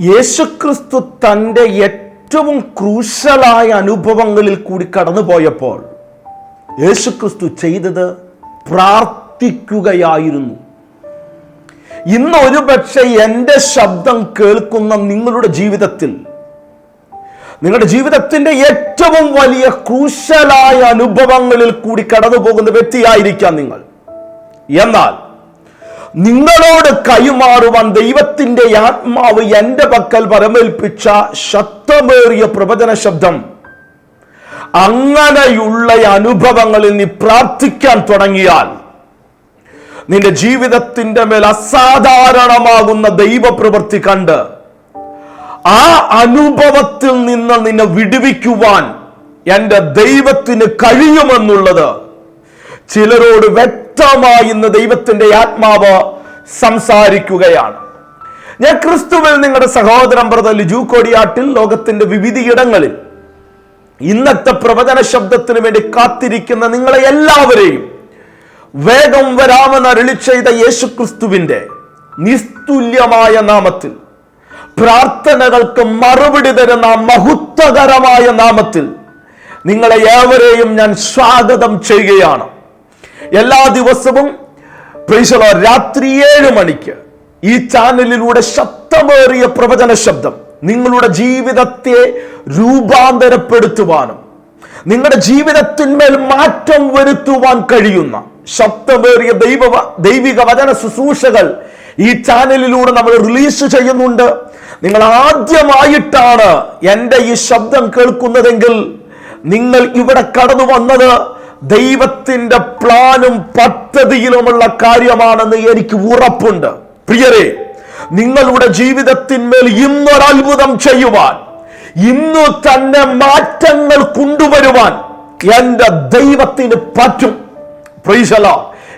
യേശുക്രിസ്തു തന്റെ ഏറ്റവും ക്രൂശലായ അനുഭവങ്ങളിൽ കൂടി കടന്നുപോയപ്പോൾ യേശുക്രിസ്തു ചെയ്തത് പ്രാർത്ഥിക്കുകയായിരുന്നു. ഇന്ന് ഒരുപക്ഷെ എന്റെ ശബ്ദം കേൾക്കുന്ന നിങ്ങളുടെ ജീവിതത്തിൽ നിങ്ങളുടെ ജീവിതത്തിന്റെ ഏറ്റവും വലിയ ക്രൂശലായ അനുഭവങ്ങളിൽ കൂടി കടന്നു പോകുന്ന വ്യക്തിയായിരിക്കാം നിങ്ങൾ. എന്നാൽ നിങ്ങളോട് കൈമാറുവാൻ ദൈവത്തിന്റെ ആത്മാവ് എന്റെ പക്കൽ പരമേൽപ്പിച്ച ശക്തമേറിയ പ്രവചന ശബ്ദം. അങ്ങനെയുള്ള അനുഭവങ്ങളിൽ നീ പ്രാർത്ഥിക്കാൻ തുടങ്ങിയാൽ നിന്റെ ജീവിതത്തിന്റെ മേൽ അസാധാരണമാകുന്ന ദൈവപ്രവൃത്തി കണ്ട് ആ അനുഭവത്തിൽ നിന്ന് നിന്നെ വിടുവിക്കുവാൻ എന്റെ ദൈവത്തിന് കഴിയുമെന്നുള്ളത് ചിലരോട് വ്യക്തമായി ഇന്ന് ദൈവത്തിന്റെ ആത്മാവ് സംസാരിക്കുകയാണ്. ഞാൻ ക്രിസ്തുവിൽ നിങ്ങളുടെ സഹോദരൻ ബ്രദർ ലിജു കോടിയാട്ടിൽ ലോകത്തിന്റെ വിവിധയിടങ്ങളിൽ ഇന്നത്തെ പ്രവചന ശബ്ദത്തിന് വേണ്ടി കാത്തിരിക്കുന്ന നിങ്ങളെ എല്ലാവരെയും വേഗം വരാമെന്ന് അരുളി ചെയ്ത യേശു ക്രിസ്തുവിന്റെ നിസ്തുല്യമായ നാമത്തിൽ പ്രാർത്ഥനകൾക്ക് മറുപടി തരുന്ന മഹത്വകരമായ നാമത്തിൽ നിങ്ങളെ ഏവരെയും ഞാൻ സ്വാഗതം ചെയ്യുകയാണ്. എല്ലാ ദിവസവും പ്രേക്ഷകർ രാത്രി ഏഴ് മണിക്ക് ഈ ചാനലിലൂടെ ശക്തമേറിയ പ്രവചന ശബ്ദം നിങ്ങളുടെ ജീവിതത്തെ രൂപാന്തരപ്പെടുത്തുവാനും നിങ്ങളുടെ ജീവിതത്തിന്മേൽ മാറ്റം വരുത്തുവാൻ കഴിയുന്ന ശബ്ദമേറിയ ദൈവ ദൈവിക വചന ശുശ്രൂഷകൾ ഈ ചാനലിലൂടെ നമ്മൾ റിലീസ് ചെയ്യുന്നുണ്ട്. നിങ്ങൾ ആദ്യമായിട്ടാണ് എന്റെ ഈ ശബ്ദം കേൾക്കുന്നതെങ്കിൽ നിങ്ങൾ ഇവിടെ കടന്നു വന്നത്. ദൈവത്തിന്റെ പ്ലാനും പദ്ധതിയിലുമുള്ള കാര്യമാണെന്ന് എനിക്ക് ഉറപ്പുണ്ട്. പ്രിയരെ നിങ്ങളുടെ ജീവിതത്തിന്മേൽ ഇന്നൊരത്ഭുതം ചെയ്യുവാൻ ഇന്നു തന്നെ മാറ്റങ്ങൾ കൊണ്ടുവരുവാൻ എന്റെ ദൈവത്തിന് പറ്റും. പ്രീശല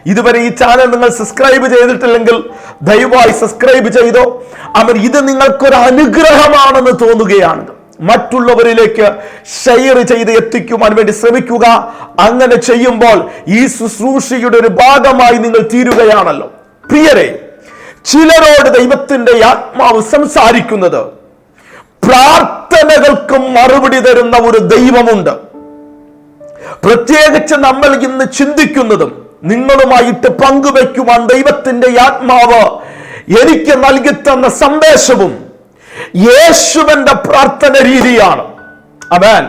ഇതുവരെ ഈ ചാനൽ നിങ്ങൾ സബ്സ്ക്രൈബ് ചെയ്തിട്ടില്ലെങ്കിൽ ദയവായി സബ്സ്ക്രൈബ് ചെയ്തോ. അവർ ഇത് നിങ്ങൾക്കൊരു അനുഗ്രഹമാണെന്ന് തോന്നുകയാണ് മറ്റുള്ളവരിലേക്ക് ഷെയർ ചെയ്ത് എത്തിക്കുവാൻ വേണ്ടി ശ്രമിക്കുക. അങ്ങനെ ചെയ്യുമ്പോൾ ഈ ശുശ്രൂഷയുടെ ഒരു ഭാഗമായി നിങ്ങൾ തീരുകയാണല്ലോ. പ്രിയരെ ചിലരോട് ദൈവത്തിന്റെ ആത്മാവ് സംസാരിക്കുന്നത് പ്രാർത്ഥനകൾക്ക് മറുപടി തരുന്ന ഒരു ദൈവമുണ്ട്. പ്രത്യേകിച്ച് നമ്മൾ ഇന്ന് ചിന്തിക്കുന്നതും നിങ്ങളുമായിട്ട് പങ്കുവെക്കുവാൻ ദൈവത്തിന്റെ ആത്മാവ് എനിക്ക് നൽകി തന്ന സന്ദേശവും യേശുവിന്റെ പ്രാർത്ഥന രീതിയാണ്. അമേൻ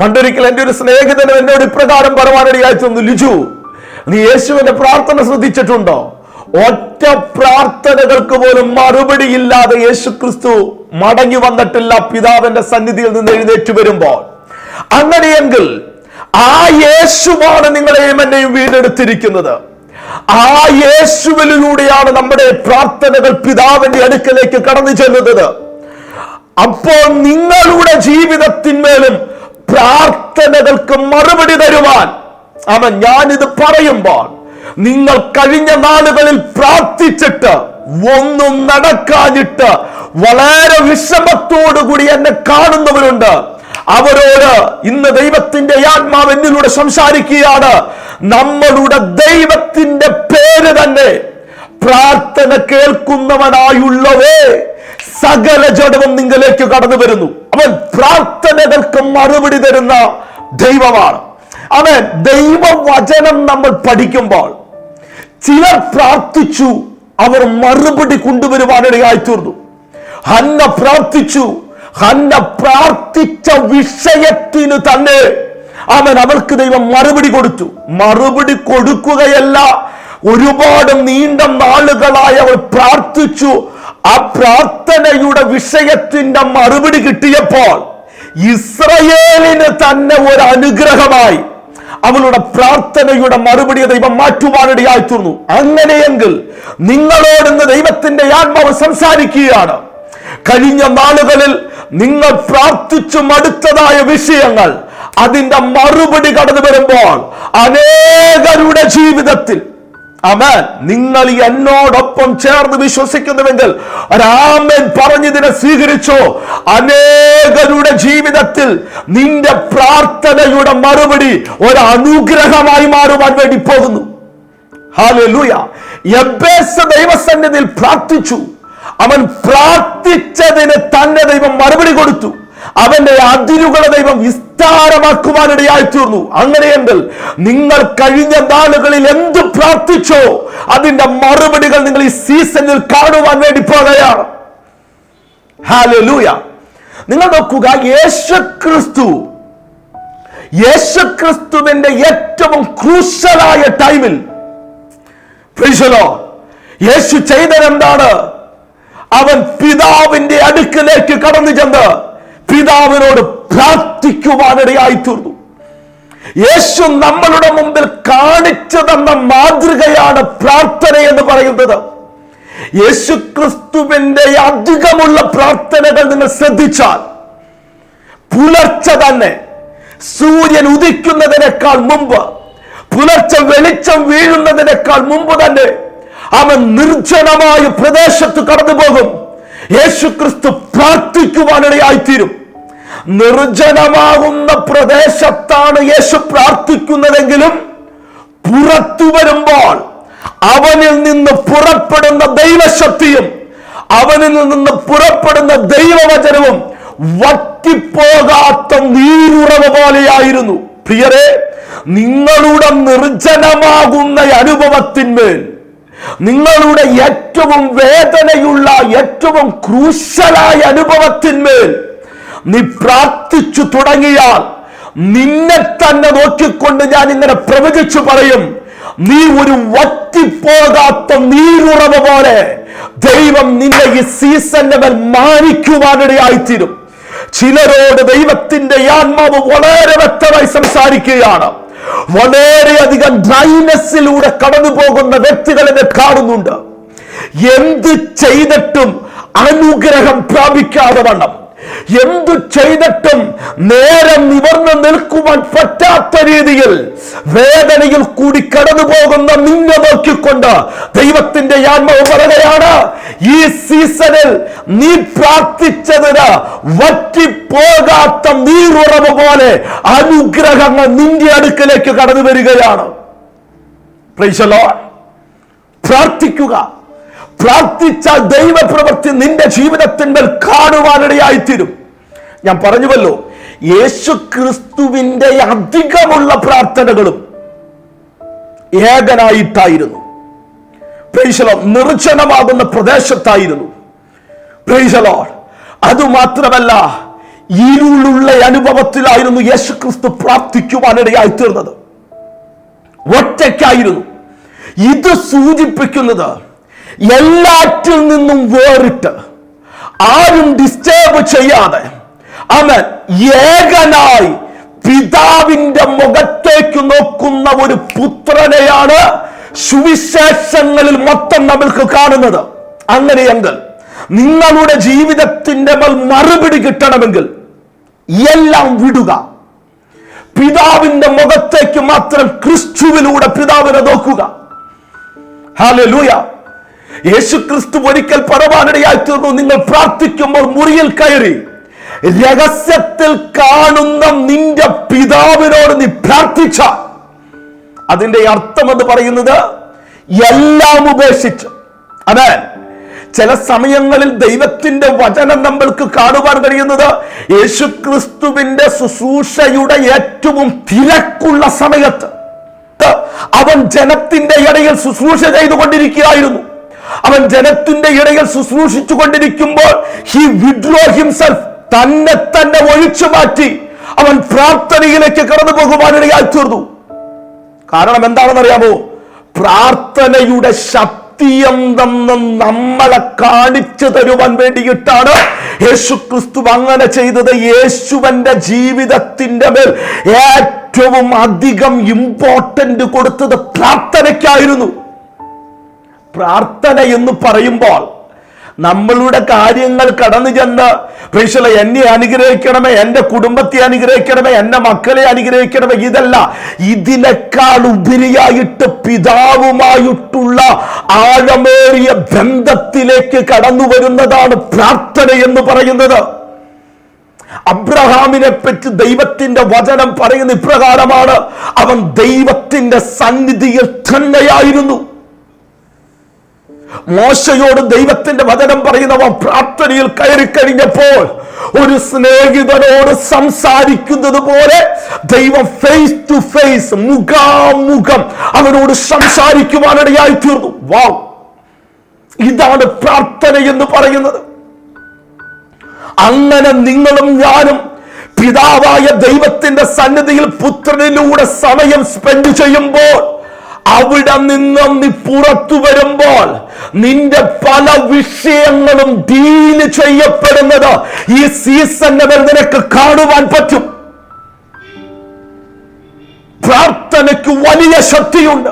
പണ്ടൊരിക്കൽ എന്റെ ഒരു സ്നേഹിതൻ എന്നോട് ഇപ്രകാരം പരമാനടിയായി തന്നു ലിജു നീ യേശുവിന്റെ പ്രാർത്ഥന ശ്രദ്ധിച്ചിട്ടുണ്ടോ? ഒറ്റ പ്രാർത്ഥനകൾക്ക് പോലും മറുപടി ഇല്ലാതെ യേശു ക്രിസ്തു മടങ്ങി വന്നിട്ടില്ല പിതാവിന്റെ സന്നിധിയിൽ നിന്ന് എഴുന്നേറ്റ് വരുമ്പോൾ. അങ്ങനെയെങ്കിൽ ആ യേശുവാണ് നിങ്ങളെയും എന്നെയും വീണ്ടെടുത്തിരിക്കുന്നത്. ആ യേശുവിലൂടെയാണ് നമ്മുടെ പ്രാർത്ഥനകൾ പിതാവിന്റെ അടുക്കലേക്ക് കടന്നു ചെല്ലുന്നത്. അപ്പോൾ നിങ്ങളുടെ ജീവിതത്തിന്മേലും പ്രാർത്ഥനകൾക്ക് മറുപടി തരുവാൻ അവൻ ഞാനിത് പറയുമ്പോൾ നിങ്ങൾ കഴിഞ്ഞ നാളുകളിൽ പ്രാർത്ഥിച്ചിട്ട് ഒന്നും നടക്കാഞ്ഞിട്ട് വളരെ വിഷമത്തോടുകൂടി എന്നെ കാണുന്നവരുണ്ട്. അവരോട് ഇന്ന് ദൈവത്തിന്റെ ആത്മാവ് എന്നിലൂടെ സംസാരിക്കുകയാണ്. നമ്മളുടെ ദൈവത്തിന്റെ പേര് തന്നെ പ്രാർത്ഥന കേൾക്കുന്നവനായുള്ളവേ. സകല ജഡവും നിങ്ങളിലേക്ക് കടന്നു വരുന്നു. അവൻ പ്രാർത്ഥനകൾക്ക് മറുപടി തരുന്ന ദൈവമാണ്. അവൻ ദൈവവചനം നമ്മൾ പഠിക്കുമ്പോൾ ചിലർ പ്രാർത്ഥിച്ചു അവർ മറുപടി കൊണ്ടുവരുവാനിടയായി തീർന്നു. ഹന്ന പ്രാർത്ഥിച്ചു ഹന്ന പ്രാർത്ഥിച്ച വിഷയത്തിന് തന്നെ അവൻ അവൾക്ക് ദൈവം മറുപടി കൊടുത്തു. മറുപടി കൊടുക്കുകയല്ല ഒരുപാട് നീണ്ട നാളുകളായി അവൾ പ്രാർത്ഥിച്ചു ആ പ്രാർത്ഥനയുടെ വിഷയത്തിന്റെ മറുപടി കിട്ടിയപ്പോൾ ഇസ്രയേലിന് തന്നെ ഒരു അനുഗ്രഹമായി അവളുടെ പ്രാർത്ഥനയുടെ മറുപടി ദൈവം മാറ്റുവാനിടയായി തീർന്നു. അങ്ങനെയെങ്കിൽ നിങ്ങളോട് ഇന്ന് ദൈവത്തിന്റെ ആത്മാവ് സംസാരിക്കുകയാണ്. കഴിഞ്ഞ നാളുകളിൽ നിങ്ങൾ പ്രാർത്ഥിച്ചു മടുത്തതായ വിഷയങ്ങൾ അതിന്റെ മറുപടി കടന്നു വരുമ്പോൾ അനേകരുടെ ജീവിതത്തിൽ അമേൻ നിങ്ങൾ എന്നോടൊപ്പം ചേർന്ന് വിശ്വസിക്കുന്നുവെങ്കിൽ രാമൻ പറഞ്ഞതിനെ സ്വീകരിച്ചോ. അനേകരുടെ ജീവിതത്തിൽ നിന്റെ പ്രാർത്ഥനയുടെ മറുപടി ഒരു അനുഗ്രഹമായി മാറുവാൻ വേണ്ടി പോകുന്നു. ദൈവസന്നിധിയിൽ പ്രാർത്ഥിച്ചു. അവൻ പ്രാർത്ഥിച്ചതിന് തന്നെ ദൈവം മറുപടി കൊടുത്തു. അവന്റെ അതിരുകളെ ദൈവം വിസ്താരമാക്കുവാനിടയായി തീർന്നു അങ്ങനെയെങ്കിൽ നിങ്ങൾ കഴിഞ്ഞ നാളുകളിൽ എന്ത് പ്രാർത്ഥിച്ചോ അതിന്റെ മറുപടികൾ നിങ്ങൾ ഈ സീസണിൽ കാണുവാൻ വേണ്ടി പോകുകയാണ്. നിങ്ങൾ നോക്കുക യേശുക്രിസ്തു യേശുക്രിസ്തുവിന്റെ ഏറ്റവും ക്രൂശലായ ടൈമിൽ യേശു ചെയ്തതെന്താണ് അവൻ പിതാവിന്റെ അടുക്കിലേക്ക് കടന്നു ചെന്ന് പിതാവിനോട് പ്രാർത്ഥിക്കുവാനിടയായി തീർന്നു യേശു നമ്മളുടെ മുമ്പിൽ കാണിച്ചു തന്ന മാതൃകയാണ് പ്രാർത്ഥന എന്ന് പറയുന്നത്. യേശു ക്രിസ്തുവിന്റെ അധികമുള്ള പ്രാർത്ഥനകൾ നിങ്ങൾ ശ്രദ്ധിച്ചാൽ പുലർച്ചെ തന്നെ സൂര്യൻ ഉദിക്കുന്നതിനേക്കാൾ മുമ്പ് പുലർച്ചെ വെളിച്ചം വീഴുന്നതിനേക്കാൾ മുമ്പ് തന്നെ അവൻ നിർജനമായ പ്രദേശത്ത് കടന്നു പോകും യേശു ക്രിസ്തു പ്രാർത്ഥിക്കുവാനിടയായിത്തീരും. നിർജനമാകുന്ന പ്രദേശത്താണ് യേശു പ്രാർത്ഥിക്കുന്നതെങ്കിലും പുറത്തു വരുമ്പോൾ അവനിൽ നിന്ന് പുറപ്പെടുന്ന ദൈവശക്തിയും അവനിൽ നിന്ന് പുറപ്പെടുന്ന ദൈവവചനവും വറ്റിപ്പോകാത്ത നീരുറവ പോലെയായിരുന്നു. പ്രിയരെ നിങ്ങളുടെ നിർജനമാകുന്ന അനുഭവത്തിന്മേൽ നിങ്ങളുടെ ഏറ്റവും വേദനയുള്ള ഏറ്റവും ക്രൂശലായ അനുഭവത്തിന്മേൽ നീ പ്രാർത്ഥിച്ചു തുടങ്ങിയാൽ നിന്നെ തന്നെ നോക്കിക്കൊണ്ട് ഞാൻ ഇങ്ങനെ പ്രവചിച്ചു പറയും. നീ ഒരു വറ്റിപ്പോകാത്ത നീരുറവ പോലെ ദൈവം നിന്നെ ഈ സീസണിന്റെ മേൽ മാനിക്കുവാനിടയായിത്തീരും. ചിലരോട് ദൈവത്തിന്റെ ആത്മാവ് വളരെ വ്യക്തമായി സംസാരിക്കുകയാണ്. വളരെയധികം ഡ്രൈനെസ്സിലൂടെ കടന്നു പോകുന്ന വ്യക്തികളെ കാണുന്നുണ്ട്. എന്ത് ചെയ്തിട്ടും അനുഗ്രഹം പ്രാപിക്കാതെ വണ്ണം. എന്തു ചെയ്തിട്ടും നേരം നിവർന്നു നിൽക്കുവാൻ പറ്റാത്ത രീതിയിൽ വേദനയിൽ കൂടി കടന്നു പോകുന്ന നിന്നെ നോക്കിക്കൊണ്ട് ദൈവത്തിന്റെ ആത്മാവ് പറയുകയാണ് ഈ സീസണിൽ നീ പ്രാർത്ഥിച്ചതിന് വറ്റിപ്പോകാത്ത നീറുറവ് പോലെ അനുഗ്രഹങ്ങൾ നിന്റെ അടുക്കലേക്ക് കടന്നു വരികയാണ്. പ്രാർത്ഥിക്കുക. പ്രാർത്ഥിച്ചാൽ ദൈവപ്രവൃത്തി നിന്റെ ജീവിതത്തിന്മേൽ കാണുവാനിടയായിത്തീരും ഞാൻ പറഞ്ഞുവല്ലോ യേശു ക്രിസ്തുവിന്റെ അധികമുള്ള പ്രാർത്ഥനകളും ഏകനായിട്ടായിരുന്നു. പ്രൈശലോ നിർജനമാകുന്ന പ്രദേശത്തായിരുന്നു. പ്രൈശലോ അതുമാത്രമല്ല ഇരുളുള്ള അനുഭവത്തിലായിരുന്നു യേശു ക്രിസ്തു പ്രാർത്ഥിക്കുവാനിടയായി തീർന്നത് ഒറ്റയ്ക്കായിരുന്നു. ഇത് സൂചിപ്പിക്കുന്നത് എല്ലാറ്റിൽ നിന്നും വേറിട്ട് ആരും ഡിസ്റ്റേബ് ചെയ്യാതെ അവൻ ഏകനായി പിതാവിന്റെ മുഖത്തേക്ക് നോക്കുന്ന ഒരു പുത്രനെയാണ് സുവിശേഷങ്ങളിൽ മൊത്തം നമ്മൾക്ക് കാണുന്നത്. അങ്ങനെയെങ്കിൽ നിങ്ങളുടെ ജീവിതത്തിന്റെ മേൽ മറുപടി കിട്ടണമെങ്കിൽ എല്ലാം വിടുക. പിതാവിന്റെ മുഖത്തേക്ക് മാത്രം ക്രിസ്തുവിലൂടെ പിതാവിനെ നോക്കുക. ഹാലൂയ യേശു ക്രിസ്തു ഒരിക്കൽ പറവാനിടയായി തീർന്നു. നിങ്ങൾ പ്രാർത്ഥിക്കുമ്പോൾ മുറിയിൽ കയറി രഹസ്യത്തിൽ കാണുന്ന നിന്റെ പിതാവിനോട് നീ പ്രാർത്ഥിച്ച. അതിന്റെ അർത്ഥം എന്ന് പറയുന്നത് എല്ലാം ഉപേക്ഷിച്ച്. അതെ. ചില സമയങ്ങളിൽ ദൈവത്തിന്റെ വചനം നമ്മൾക്ക് കാണുവാൻ കഴിയുന്നത് യേശുക്രിസ്തുവിന്റെ ശുശ്രൂഷയുടെ ഏറ്റവും തിരക്കുള്ള സമയത്ത്. അവൻ ജനത്തിന്റെ ഇടയിൽ ശുശ്രൂഷ ചെയ്തുകൊണ്ടിരിക്കുകയായിരുന്നു. അവൻ ജനത്തിന്റെ ഇടയിൽ ശുശ്രൂഷിച്ചു കൊണ്ടിരിക്കുമ്പോൾ ഹി വിഡ്രോ ഹിംസെൽഫ് തന്നെ തന്നെ ഒഴിച്ചു മാറ്റി അവൻ പ്രാർത്ഥനയിലേക്ക് കടന്നു പോകുവാനിടയായി തീർന്നു. കാരണം എന്താണെന്നറിയാമോ? പ്രാർത്ഥനയുടെ ശക്തി എന്തെന്ന് നമ്മളെ കാണിച്ചു തരുവാൻ വേണ്ടിയിട്ടാണ് യേശു ക്രിസ്തു അങ്ങനെ ചെയ്തത്. യേശുവന്റെ ജീവിതത്തിന്റെ മേൽ ഏറ്റവും അധികം ഇമ്പോർട്ടന്റ് കൊടുത്തത് പ്രാർത്ഥനയ്ക്കായിരുന്നു. പ്രാർത്ഥന എന്ന് പറയുമ്പോൾ നമ്മളുടെ കാര്യങ്ങൾ കടന്നു ചെന്ന് പ്രേക്ഷല എന്നെ അനുഗ്രഹിക്കണമേ എന്റെ കുടുംബത്തെ അനുഗ്രഹിക്കണമേ എന്റെ മക്കളെ അനുഗ്രഹിക്കണമേ ഇതല്ല. ഇതിനേക്കാൾ ഉപരിയായിട്ട് പിതാവുമായിട്ടുള്ള ആഴമേറിയ ബന്ധത്തിലേക്ക് കടന്നു വരുന്നതാണ് പ്രാർത്ഥന എന്ന് പറയുന്നത്. അബ്രഹാമിനെ പറ്റി ദൈവത്തിന്റെ വചനം പറയുന്ന ഇപ്രകാരമാണ്. അവൻ ദൈവത്തിന്റെ സന്നിധിയിൽ തന്നെയായിരുന്നു മോശയോട് ദൈവത്തിന്റെ വചനം പറയുന്നവ പ്രാർത്ഥനയിൽ കയറി കഴിഞ്ഞപ്പോൾ ഒരു സ്നേഹിതനോട് സംസാരിക്കുന്നത് പോലെ ദൈവം ഫേസ് ടു ഫേസ് മുഖാമുഖം അവനോട് സംസാരിക്കുവാനിടയായി തീർന്നു. വാ ഇതാണ് പ്രാർത്ഥന എന്ന് പറയുന്നത്. അങ്ങനെ നിങ്ങളും ഞാനും പിതാവായ ദൈവത്തിന്റെ സന്നിധിയിൽ പുത്രനിലൂടെ സമയം സ്പെൻഡ് ചെയ്യുമ്പോൾ അവിടെ നിന്നും നീ പുറത്തു വരുമ്പോൾ നിന്റെ പല വിഷയങ്ങളും ഡീൽ ചെയ്യപ്പെടുന്നത് ഈ സീസണിൽ നിനക്ക് കാണുവാൻ പറ്റും. പ്രാർത്ഥനയ്ക്ക് വലിയ ശക്തിയുണ്ട്.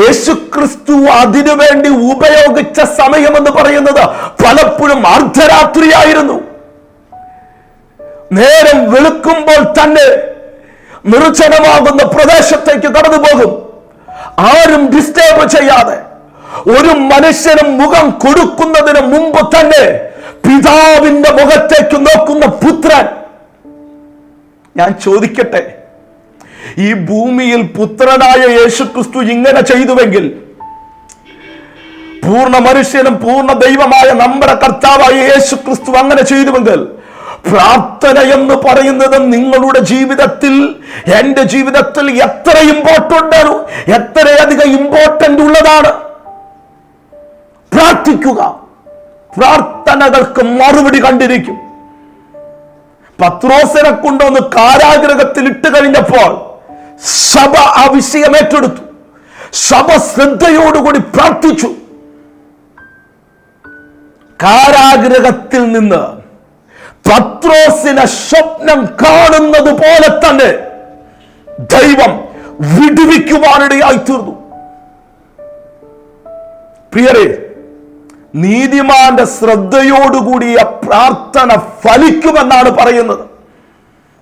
യേശു ക്രിസ്തു അതിനു വേണ്ടി ഉപയോഗിച്ച സമയമെന്ന് പറയുന്നത് പലപ്പോഴും അർദ്ധരാത്രിയായിരുന്നു. നേരം വെളുക്കുമ്പോൾ തന്നെ നിർജനമാകുന്ന പ്രദേശത്തേക്ക് കടന്നു പോകും. ആരും ഡിസ്റ്റേബ് ചെയ്യാതെ ഒരു മനുഷ്യനും മുഖം കൊടുക്കുന്നതിന് മുമ്പ് തന്നെ പിതാവിന്റെ മുഖത്തേക്ക് നോക്കുന്ന പുത്രൻ. ഞാൻ ചോദിക്കട്ടെ ഈ ഭൂമിയിൽ പുത്രനായ യേശുക്രിസ്തു ഇങ്ങനെ ചെയ്തുവെങ്കിൽ പൂർണ മനുഷ്യനും പൂർണ ദൈവമായ നമ്മുടെ കർത്താവായ യേശുക്രിസ്തു അങ്ങനെ ചെയ്തുവെങ്കിൽ പ്രാർത്ഥന എന്ന് പറയുന്നത് നിങ്ങളുടെ ജീവിതത്തിൽ എന്റെ ജീവിതത്തിൽ എത്ര ഇമ്പോർട്ടന്റ് ആണ് എത്രയധികം ഇമ്പോർട്ടന്റ് ഉള്ളതാണ്. പ്രാർത്ഥിക്കുക. പ്രാർത്ഥനകൾക്ക് മറുപടി കണ്ടിരിക്കും. പത്രോസനെ കൊണ്ടൊന്ന് കാരാഗ്രഹത്തിൽ ഇട്ട് കഴിഞ്ഞപ്പോൾ സഭ ആ വിഷയം ഏറ്റെടുത്തു. സഭ ശ്രദ്ധയോടുകൂടി പ്രാർത്ഥിച്ചു. കാരാഗ്രഹത്തിൽ നിന്ന് പത്രോസിനെ സ്വപ്നം കാണുന്നത് പോലെ തന്നെ ദൈവം വിടുവിക്കുവാനിടയായി തീർന്നു പ്രിയരെ നീതിമാന്റെ ശ്രദ്ധയോടുകൂടിയ പ്രാർത്ഥന ഫലിക്കുമെന്നാണ് പറയുന്നത്.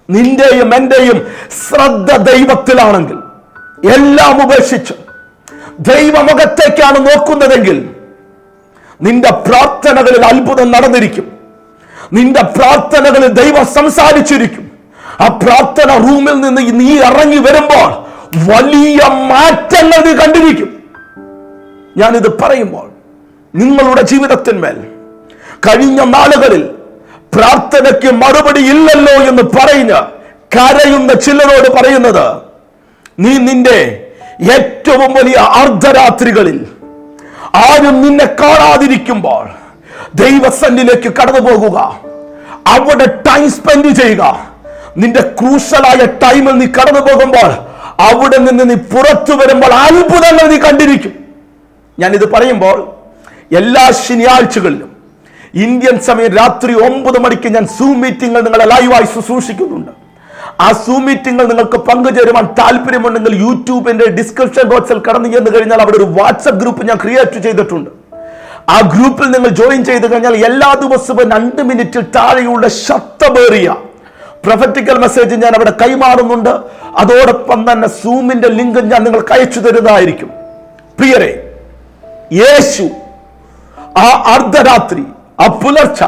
നിന്റെയും എന്റെയും ശ്രദ്ധ ദൈവത്തിലാണെങ്കിൽ എല്ലാം ഉപേക്ഷിച്ച് ദൈവമുഖത്തേക്കാണ് നോക്കുന്നതെങ്കിൽ നിന്റെ പ്രാർത്ഥനകളിൽ അത്ഭുതം നടന്നിരിക്കും. നിന്റെ പ്രാർത്ഥനകളിൽ ദൈവം സംസാരിച്ചിരിക്കും. ആ പ്രാർത്ഥന റൂമിൽ നിന്ന് നീ ഇറങ്ങി വരുമ്പോൾ വലിയ മാറ്റങ്ങൾ നീ കണ്ടിരിക്കും. ഞാനിത് പറയുമ്പോൾ നിങ്ങളുടെ ജീവിതത്തിന്മേൽ കഴിഞ്ഞ നാളുകളിൽ പ്രാർത്ഥനയ്ക്ക് മറുപടി ഇല്ലല്ലോ എന്ന് പറഞ്ഞ് കരയുന്ന ചിലരോട് പറയുന്നത് നീ നിന്റെ ഏറ്റവും വലിയ അർദ്ധരാത്രികളിൽ ആരും നിന്നെ കാണാതിരിക്കുമ്പോൾ ദൈവസന്നിലേക്ക് കടന്നു പോകുക അവിടെ ടൈം സ്പെൻഡ് ചെയ്യുക. നിന്റെ ക്രൂശലായ ടൈമിൽ നീ കടന്നു പോകുമ്പോൾ അവിടെ നിന്ന് നീ പുറത്തു വരുമ്പോൾ അത്ഭുതങ്ങൾ നീ കണ്ടിരിക്കും. ഞാൻ ഇത് പറയുമ്പോൾ എല്ലാ ശനിയാഴ്ചകളിലും ഇന്ത്യൻ സമയം രാത്രി ഒമ്പത് മണിക്ക് ഞാൻ സൂം മീറ്റിങ്ങൾ നിങ്ങളെ ലൈവായി ശുശ്രൂഷിക്കുന്നുണ്ട്. ആ സൂം മീറ്റിംഗുകൾ നിങ്ങൾക്ക് പങ്കുചേരുവാൻ താല്പര്യമുണ്ടെങ്കിൽ യൂട്യൂബിന്റെ ഡിസ്ക്രിപ്ഷൻ ബോക്സിൽ കടന്നു ചെന്ന് കഴിഞ്ഞാൽ അവിടെ ഒരു വാട്സപ്പ് ഗ്രൂപ്പ് ഞാൻ ക്രിയേറ്റ് ചെയ്തിട്ടുണ്ട്. ആ ഗ്രൂപ്പിൽ നിങ്ങൾ ജോയിൻ ചെയ്ത് കഴിഞ്ഞാൽ എല്ലാ ദിവസവും രണ്ട് മിനിറ്റിൽ താഴെയുള്ള ശബ്ദമേറിയ പ്രൊഫറ്റിക്കൽ മെസ്സേജ് ഞാൻ അവിടെ കൈമാറുന്നുണ്ട്. അതോടൊപ്പം തന്നെ സൂമിന്റെ ലിങ്ക് ഞാൻ നിങ്ങൾക്ക് അയച്ചു തരുന്നതായിരിക്കും. പ്രിയരെ യേശു ആ അർദ്ധരാത്രി ആ പുലർച്ച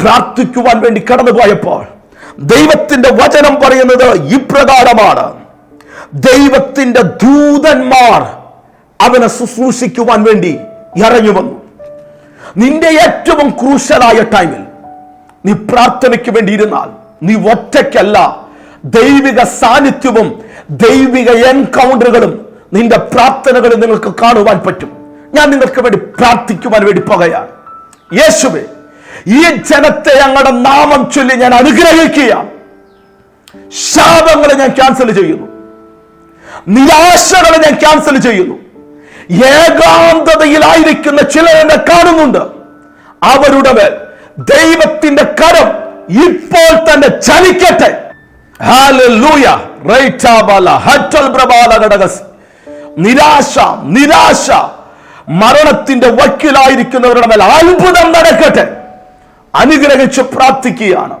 പ്രാർത്ഥിക്കുവാൻ വേണ്ടി കടന്നുപോയപ്പോൾ ദൈവത്തിന്റെ വചനം പറയുന്നത് ഇപ്രകാരമാണ്. ദൈവത്തിന്റെ ദൂതന്മാർ അവനെ ശുശ്രൂഷിക്കുവാൻ വേണ്ടി ഇറങ്ങി വന്നു. നിന്റെ ഏറ്റവും ക്രൂശലായ ടൈമിൽ നീ പ്രാർത്ഥനയ്ക്ക് വേണ്ടിയിരുന്നാൽ നീ ഒറ്റയ്ക്കല്ല ദൈവിക സാന്നിധ്യവും ദൈവിക എൻകൗണ്ടറുകളും നിന്റെ പ്രാർത്ഥനകളിൽ നിങ്ങൾക്ക് കാണുവാൻ പറ്റും. ഞാൻ നിങ്ങൾക്ക് വേണ്ടി പ്രാർത്ഥിക്കുവാൻ വേണ്ടി പോകുകയാണ്. യേശുവേ ഈ ജനത്തെ ഞങ്ങളുടെ നാമം ചൊല്ലി ഞാൻ അനുഗ്രഹിക്കുകയാണ്. ശാപങ്ങളെ ഞാൻ ക്യാൻസൽ ചെയ്യുന്നു. നിരാശകളെ ഞാൻ ക്യാൻസൽ ചെയ്യുന്നു. ഏകാന്തതയിലായിരിക്കുന്ന ചിലരെന്നെ കാണുന്നുണ്ട്. അവരുടെ മേൽ ദൈവത്തിന്റെ കരം ഇപ്പോൾ തന്നെ ചലിക്കട്ടെ. നിരാശ നിരാശ. മരണത്തിന്റെ വക്കിലായിരിക്കുന്നവരുടെ മേൽ അത്ഭുതം നടക്കട്ടെ. അനുഗ്രഹിച്ച് പ്രാർത്ഥിക്കുകയാണ്.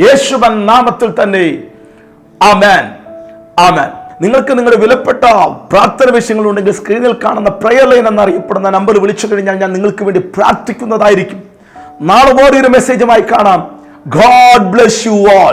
യേശുവൻ നാമത്തിൽ തന്നെ. ആമേൻ ആമേൻ നിങ്ങൾക്ക് നിങ്ങളുടെ വിലപ്പെട്ട പ്രാർത്ഥന വിഷയങ്ങൾ ഉണ്ടെങ്കിൽ സ്ക്രീനിൽ കാണുന്ന പ്രയർ ലൈൻ എന്നറിയപ്പെടുന്ന നമ്പർ വിളിച്ചു കഴിഞ്ഞാൽ ഞാൻ നിങ്ങൾക്ക് വേണ്ടി പ്രാർത്ഥിക്കുന്നതായിരിക്കും. നാളെ വേറൊരു മെസ്സേജുമായി കാണാം. God bless you all